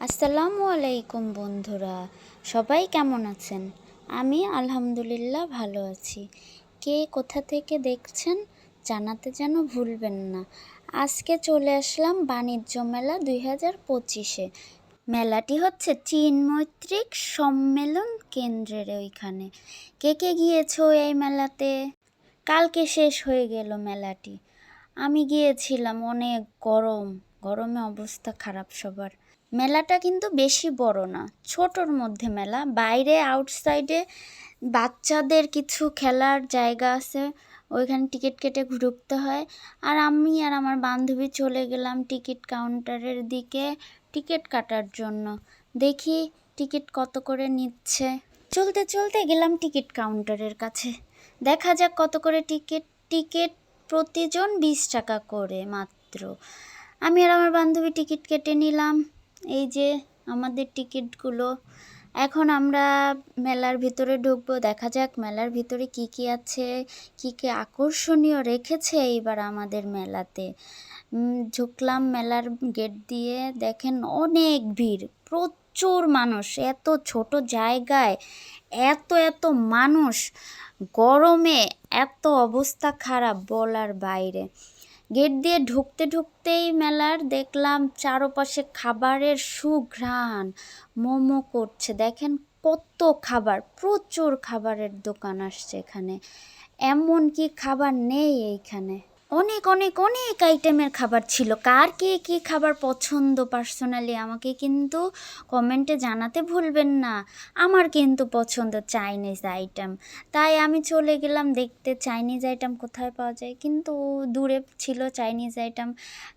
আসসালামু আলাইকুম বন্ধুরা, সবাই কেমন আছেন? আমি আলহামদুলিল্লাহ ভালো আছি। কে কোথা থেকে দেখছেন জানাতে যেন ভুলবেন না। আজকে চলে আসলাম বাণিজ্য মেলা দুই হাজার পঁচিশে। মেলাটি হচ্ছে চীন মৈত্রিক সম্মেলন কেন্দ্রের ওইখানে। কে কে গিয়েছো এই মেলাতে? কালকে শেষ হয়ে গেল মেলাটি। আমি গিয়েছিলাম, অনেক গরম। গরমে অবস্থা খারাপ সবার। মেলাটা কিন্তু বেশি বড় না, ছোটোর মধ্যে মেলা। বাইরে আউটসাইডে বাচ্চাদের কিছু খেলার জায়গা আছে, ওইখানে টিকিট কেটে ঢুকতে হয়। আর আমি আর আমার বান্ধবী চলে গেলাম টিকিট কাউন্টারের দিকে টিকিট কাটার জন্য। দেখি টিকিট কত করে নিচ্ছে। চলতে চলতে গেলাম টিকিট কাউন্টারের কাছে। দেখা যাক কত করে টিকিট টিকিট প্রতিজন বিশ টাকা করে মাত্র। আমি আর আমার বান্ধবী টিকিট কেটে নিলাম। এই যে আমাদের টিকিটগুলো। এখন আমরা মেলার ভিতরে ঢুকবো। দেখা যাক মেলার ভিতরে কি কি আছে কি কি আকর্ষণীয় রেখেছে এইবার আমাদের মেলাতে। উম, ঢুকলাম মেলার গেট দিয়ে। দেখেন অনেক ভিড় প্রচুর মানুষ। এত ছোট জায়গায় এত এত মানুষ। গরমে এত অবস্থা খারাপ বলার বাইরে। গেট দিয়ে ঢুকতে ঢুকতেই মেলার দেখলাম চারপাশে খাবারের সুঘ্রাণ। মোমো করছে। দেখেন কত খাবার, প্রচুর খাবারের দোকান আসছে এখানে। এমন কি খাবার নেই এইখানে। অনেক অনেক অনেক আইটেমের খাবার ছিল। কার কে কী খাবার পছন্দ পার্সোনালি আমাকে কিন্তু কমেন্টে জানাতে ভুলবেন না। আমার কিন্তু পছন্দ চাইনিজ আইটেম তাই আমি চলে গেলাম দেখতে। চাইনিজ আইটেম কোথায় পাওয়া যায়? কিন্তু দূরে ছিল চাইনিজ আইটেম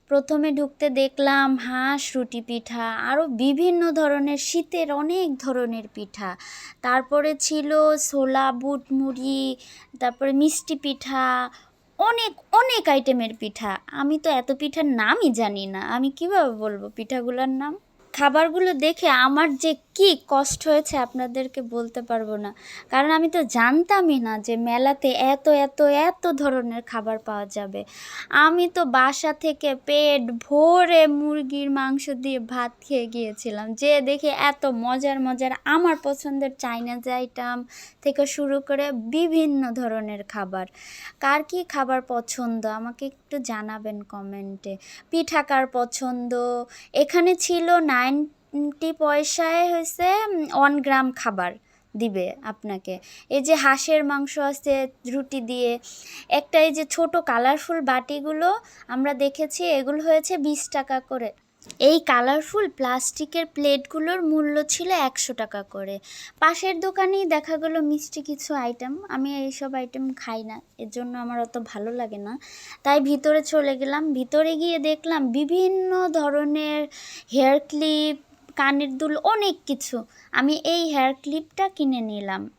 প্রথমে ঢুকতে দেখলাম হাঁস, রুটি পিঠা, আরও বিভিন্ন ধরনের শীতের অনেক ধরনের পিঠা। তারপরে ছিল ছোলা, বুট মুড়ি, তারপরে মিষ্টি পিঠা অনেক অনেক আইটেমের পিঠা। আমি তো এত পিঠার নামই জানি না। আমি কীভাবে বলব পিঠাগুলোর নাম? খাবারগুলো দেখে আমার যে কি কষ্ট হয়েছে আপনাদেরকে বলতে পারব না। কারণ আমি তো জানতামই না যে মেলাতে এত এত এত ধরনের খাবার পাওয়া যাবে। আমি তো বাসা থেকে পেট ভরে মুরগির মাংস দিয়ে ভাত খেয়ে গিয়েছিলাম। যে দেখে এত মজার মজার, আমার পছন্দের চাইনিজ আইটেম থেকে শুরু করে বিভিন্ন ধরনের খাবার। কার কি খাবার পছন্দ? আমাকে একটু জানাবেন কমেন্টে। পিঠা কার পছন্দ? এখানে ছিল নাইনটি পয়সায় হয়েছে ওয়ান গ্রাম খাবার দিবে আপনাকে। এই যে হাঁসের মাংস আছে, রুটি দিয়ে, একটা এই যে ছোট কালারফুল বাটিগুলো আমরা দেখেছি, এগুলো হয়েছে বিশ টাকা করে। এই কালারফুল প্লাস্টিকের প্লেটগুলোর মূল্য ছিল একশো টাকা করে। পাশের দোকানেই দেখা গেলো মিষ্টি কিছু আইটেম আমি এইসব আইটেম খাই না, এর জন্য আমার অত ভালো লাগে না। তাই ভিতরে চলে গেলাম। ভিতরে গিয়ে দেখলাম বিভিন্ন ধরনের হেয়ার ক্লিপ কানের দুল অনেক কিছু। আমি এই হেয়ার ক্লিপটা কিনে নিলাম।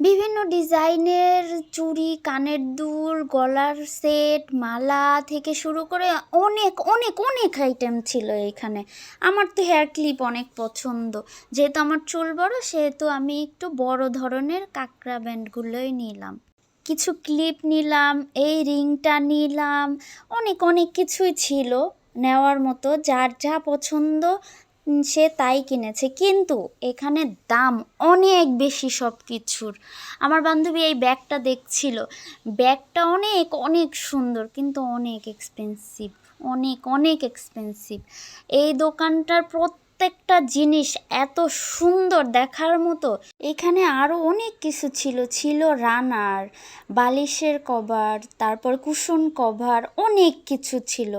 বিভিন্ন ডিজাইনের চুড়ি, কানের দুল, গলার সেট মালা থেকে শুরু করে অনেক অনেক অনেক আইটেম ছিল এইখানে আমার তো হেয়ার ক্লিপ অনেক পছন্দ। যেহেতু আমার চুল বড়, সেহেতু আমি একটু বড় ধরনের কাঁকড়া ব্যান্ডগুলোই নিলাম। কিছু ক্লিপ নিলাম, এই রিংটা নিলাম, অনেক অনেক কিছুই ছিল নেওয়ার মতো। যার যা পছন্দ সে তাই কিনেছে। কিন্তু এখানে দাম অনেক বেশি সব কিছুর আমার বান্ধবী এই ব্যাগটা দেখছিল। ব্যাগটা অনেক অনেক সুন্দর, কিন্তু অনেক এক্সপেন্সিভ অনেক অনেক এক্সপেন্সিভ এই দোকানটার প্রত্যেকটা জিনিস এত সুন্দর দেখার মতো। এখানে আরও অনেক কিছু ছিল। ছিল রানার, বালিশের কভার, তারপর কুশন কভার, অনেক কিছু ছিল।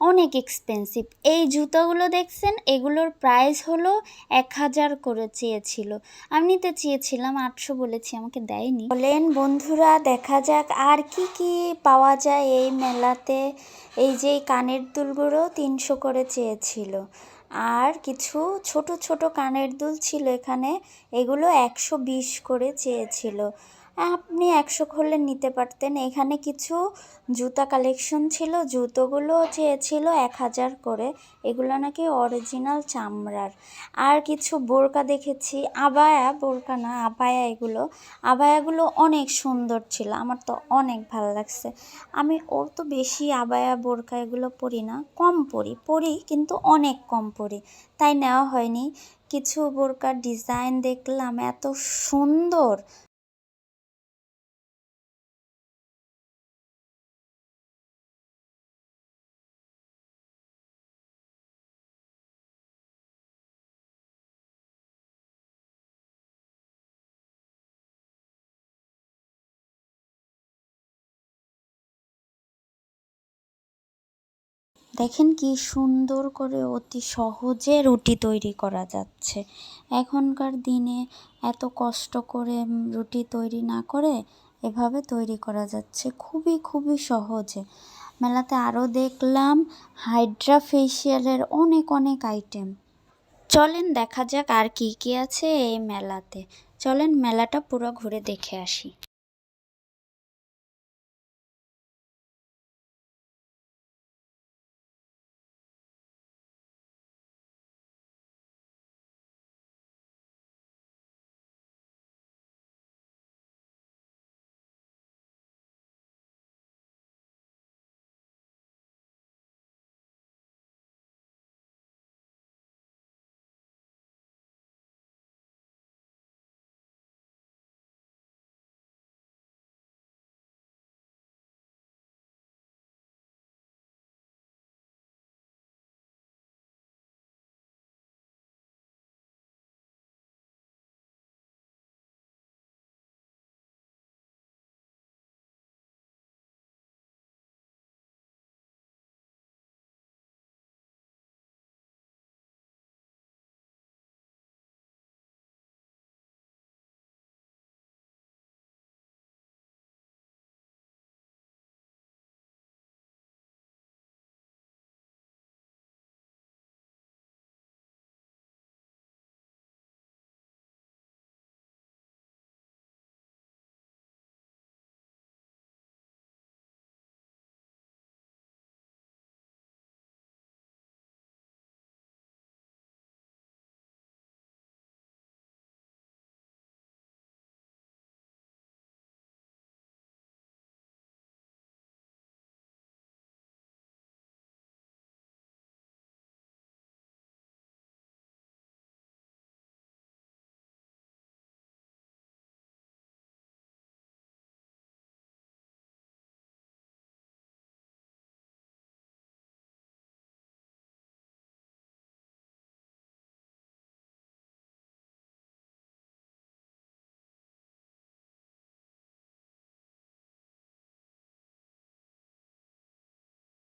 অনেক এক্সপেন্সিভ এই জুতোগুলো দেখছেন? এগুলোর প্রাইস হলো এক হাজার করে চেয়েছিল। আমি নিতে চেয়েছিলাম, আটশো বলেছি, আমাকে দেয়নি। বলেন বন্ধুরা, দেখা যাক আর কি কি পাওয়া যায় এই মেলাতে। এই যে কানের দুলগুলো তিনশো করে চেয়েছিল। আর কিছু ছোট ছোট কানের দুল ছিল এখানে। এগুলো একশো বিশ করে চেয়েছিল। আপনি একশো হলে নিতে পারতেন। এখানে কিছু জুতা কালেকশন ছিল, জুতোগুলো চেয়েছিল এক হাজার করে। এগুলো নাকি অরিজিনাল চামড়ার। আর কিছু বোরকা দেখেছি। আবায়া বোরকা না, আবায়া এগুলো। আবায়াগুলো অনেক সুন্দর ছিল, আমার তো অনেক ভালো লাগছে। আমি ওর তো বেশি আবায়া বোরকা এগুলো পরি না, কম পরি পরি কিন্তু অনেক কম পরি। তাই নেওয়া হয়নি। কিছু বোরকার ডিজাইন দেখলাম, এত সুন্দর। দেখেন কি সুন্দর করে অতি সহজে রুটি তৈরি করা যাচ্ছে। এখনকার দিনে এত কষ্ট করে রুটি তৈরি না করে এভাবে তৈরি করা যাচ্ছে খুবই খুবই সহজে। মেলাতে আরও দেখলাম হাইড্রা ফেসিয়ালের অনেক অনেক আইটেম। চলেন দেখা যাক আর কি কি আছে এই মেলাতে। চলেন মেলাটা পুরো ঘুরে দেখে আসি।